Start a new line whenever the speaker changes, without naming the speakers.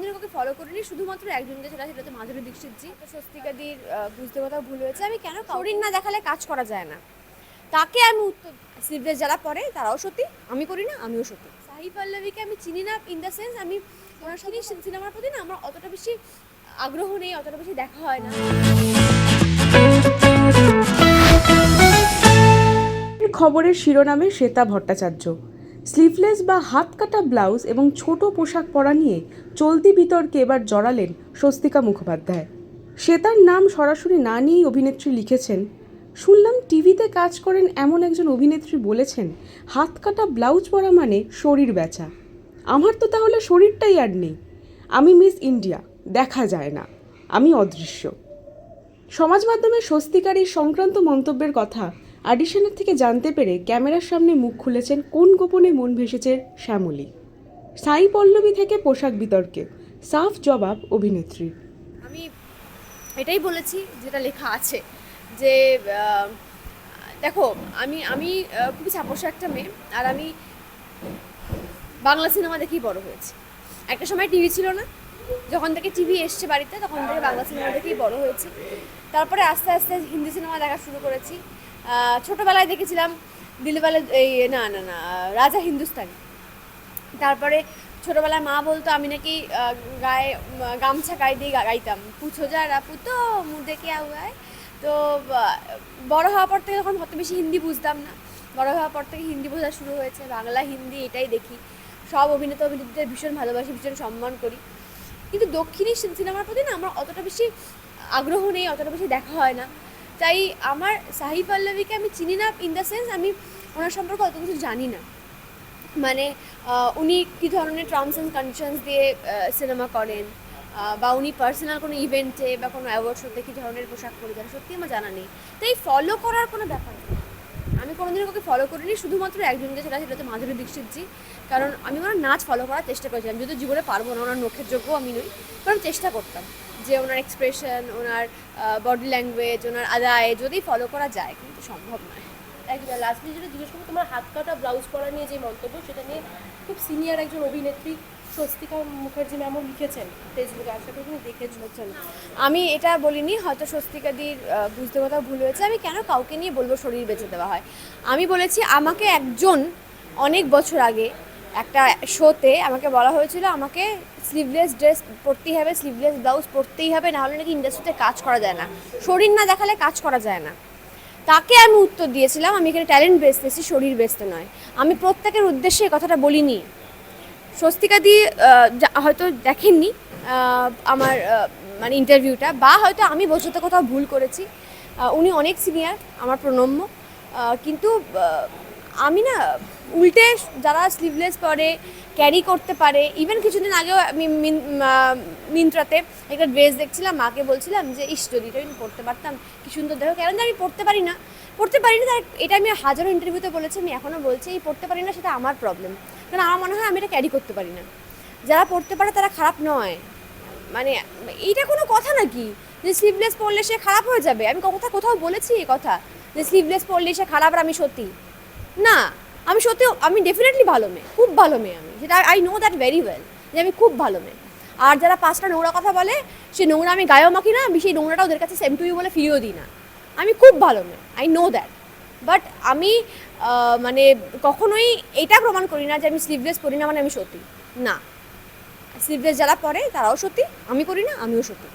কোনোদিনও কাউকে ফলো করিনি শুধুমাত্র একজনকে সেটা সেটা হচ্ছে মাধুরী দীক্ষিতজি। তো স্বস্তিকা দির বুঝতে কোথাও ভুল হয়েছে। আমি কেন শরীর না দেখালে কাজ করা যায় না। তাকে আমি উত্তর স্লিভলেস যারা পরে তারাও সত্যি। আমি করি না আমিও সত্যি। সাহি পল্লবীকে আমি চিনি না ইন দ্য সেন্স আমি ওনার সাথে সিনেমার প্রতি না আমার অতটা বেশি আগ্রহ নেই অতটা বেশি দেখা হয় না।
খবরের শিরোনামে শ্বেতা ভট্টাচার্য। স্লিভলেস বা হাত কাটা ব্লাউজ এবং ছোট পোশাক পরা নিয়ে চলতি বিতর্কে এবার জড়ালেন স্বস্তিকা মুখোপাধ্যায়। শ্বেতার নাম সরাসরি না নিয়েই অভিনেত্রী লিখেছেন। শুনলাম টিভিতে কাজ করেন এমন একজন অভিনেত্রী বলেছেন হাত কাটা ব্লাউজ পরা মানে শরীর বেচা। আমার তো তাহলে শরীরটাই আর নেই। আমি মিস ইন্ডিয়া, দেখা যায় না। আমি অদৃশ্য। সমাজ মাধ্যমে স্বস্তিকার এই সংক্রান্ত মন্তব্যের কথা অডিশনের থেকে জানতে পেরে ক্যামেরার সামনে মুখ খুলেছেন কোন গোপনে মন ভেসেছে শ্যামলী। সাই পল্লবী থেকে পোশাক বিতর্কে, সাফ জবাব অভিনেত্রীর
আমি এটাই বলেছি, যেটা লেখা আছে, যে দেখো, আমি আমি খুবই ছাপোষা একটা মেয়ে, আর আমি বাংলা সিনেমা দেখেই বড় হয়েছি। একটা সময় টিভি ছিল না, যখন থেকে টিভি এসছে বাড়িতে, তখন থেকে বাংলা সিনেমা দেখেই বড় হয়েছি। তারপরে আস্তে আস্তে হিন্দি সিনেমা দেখা শুরু করেছি। ছোটবেলায় দেখেছিলাম দিলওয়ালে, এই, না না না রাজা হিন্দুস্তানি। তারপরে ছোটবেলায় মা বলতো, আমি নাকি গায়ে গামছা গায়ে দিয়ে গাইতাম। পুছো যারা পুতো মুদে কে আউয়ায় তো বড় হওয়ার পর থেকে তখন অত বেশি হিন্দি বুঝতাম না। বড় হওয়ার পর থেকে হিন্দি বোঝা শুরু হয়েছে। বাংলা, হিন্দি এটাই দেখি। সব অভিনেতা, অভিনেত্রীদের ভীষণ ভালোবাসি, ভীষণ সম্মান করি। কিন্তু দক্ষিণী সিনেমার প্রতি না, আমার অতটা বেশি আগ্রহ নেই, অতটা বেশি দেখা হয় না। তাই আমার সাহি পল্লবীকে আমি চিনি না ইন দ্য সেন্স আমি ওনার সম্পর্কে অত কিছু জানি না। মানে উনি কী ধরনের টার্মস অ্যান্ড কন্ডিশনস দিয়ে সিনেমা করেন বা উনি পার্সোনাল কোনো ইভেন্টে বা কোনো অ্যাওয়ার্ড শোতে কী ধরনের পোশাক পরিধান সত্যি আমার জানা নেই। তাই ফলো করার কোনো ব্যাপার নেই আমি কোনোদিনও কাউকে ফলো করিনি, শুধুমাত্র একজনকে সেটা সেটা হচ্ছে মাধুরী দীক্ষিতজি। কারণ আমি ওনার নাচ ফলো করার চেষ্টা করেছিলাম যদিও জীবনে পারব না, ওনার নখের যোগ্য আমি নই। কারণ চেষ্টা করতাম যে ওনার এক্সপ্রেশন ওনার বডি ল্যাঙ্গুয়েজ ওনার আদায় যদি ফলো করা যায়, কিন্তু সম্ভব নয়।
একদম লাস্টলি যেটা জিজ্ঞেস করব, তোমার হাত কাটা ব্লাউজ পরা নিয়ে যে মন্তব্য, সেটা নিয়ে খুব সিনিয়র একজন অভিনেত্রী স্বস্তিকা মুখার্জি ম্যামও লিখেছেন ফেসবুকে আশা করি তুমি দেখেছেন।
আমি এটা বলিনি হয়তো স্বস্তিকাদির বুঝতে কোথাও ভুল হয়েছে। আমি কেন কাউকে নিয়ে বলব শরীর বেঁচে দেওয়া হয়? আমি বলেছি আমাকে একজন অনেক বছর আগে একটা শোতে আমাকে বলা হয়েছিল আমাকে স্লিভলেস ড্রেস পরতেই হবে স্লিভলেস ব্লাউজ পরতেই হবে নাহলে নাকি ইন্ডাস্ট্রিতে কাজ করা যায় না। শরীর না দেখালে কাজ করা যায় না। তাকে আমি উত্তর দিয়েছিলাম আমি এখানে ট্যালেন্ট বেসতেছি শরীর বেসতে নয়। আমি প্রত্যেকের উদ্দেশ্যে এই কথাটা বলিনি। স্বস্তিকা দিয়ে হয়তো দেখেননি আমার মানে ইন্টারভিউটা বা হয়তো আমি বোঝাতে কোথাও ভুল করেছি উনি অনেক সিনিয়র আমার প্রণম্য কিন্তু আমি না উল্টে যারা স্লিভলেস পরে ক্যারি করতে পারে ইভেন কিছুদিন আগেও আমি মিন্ত্রাতে একটা ড্রেস দেখছিলাম, মাকে বলছিলাম যে, ইস, যদি এটা আমি পড়তে পারতাম, কি সুন্দর দেখো, কেন আমি পড়তে পারি না। পড়তে পারি না এটা আমি হাজারো ইন্টারভিউতে বলেছি, আমি এখনও বলছি, এই পড়তে পারি না, সেটা আমার প্রবলেম কারণ আমার মনে হয় আমি এটা ক্যারি করতে পারি না। যারা পড়তে পারে তারা খারাপ নয়। মানে এইটা কোনো কথা নাকি? যে স্লিভলেস পরলে সে খারাপ হয়ে যাবে। আমি কথা, কোথাও বলেছি এই কথা যে স্লিভলেস পরলে সে খারাপ আর আমি সত্যি। না, আমি সত্যি, আমি ডেফিনেটলি ভালো মেয়ে, খুব ভালো মেয়ে আমি। যেটা I know that very well যে আমি খুব ভালো মেয়ে। আর যারা পাঁচটা নোংরা কথা বলে, সে নোংরা আমি গায়েও মাখি না, আমি সেই নোংরাটা ওদের কাছে সেম টু ইউ বলে ফিরিয়েও দিই না। আমি খুব ভালো মেয়ে আই নো দ্যাট বাট আমি মানে কখনোই এটা প্রমাণ করি না যে আমি স্লিভলেস পরি না মানে আমি সত্যি। না। স্লিভলেস যারা পরে তারাও সত্যি, আমি করি না, আমিও সত্যি।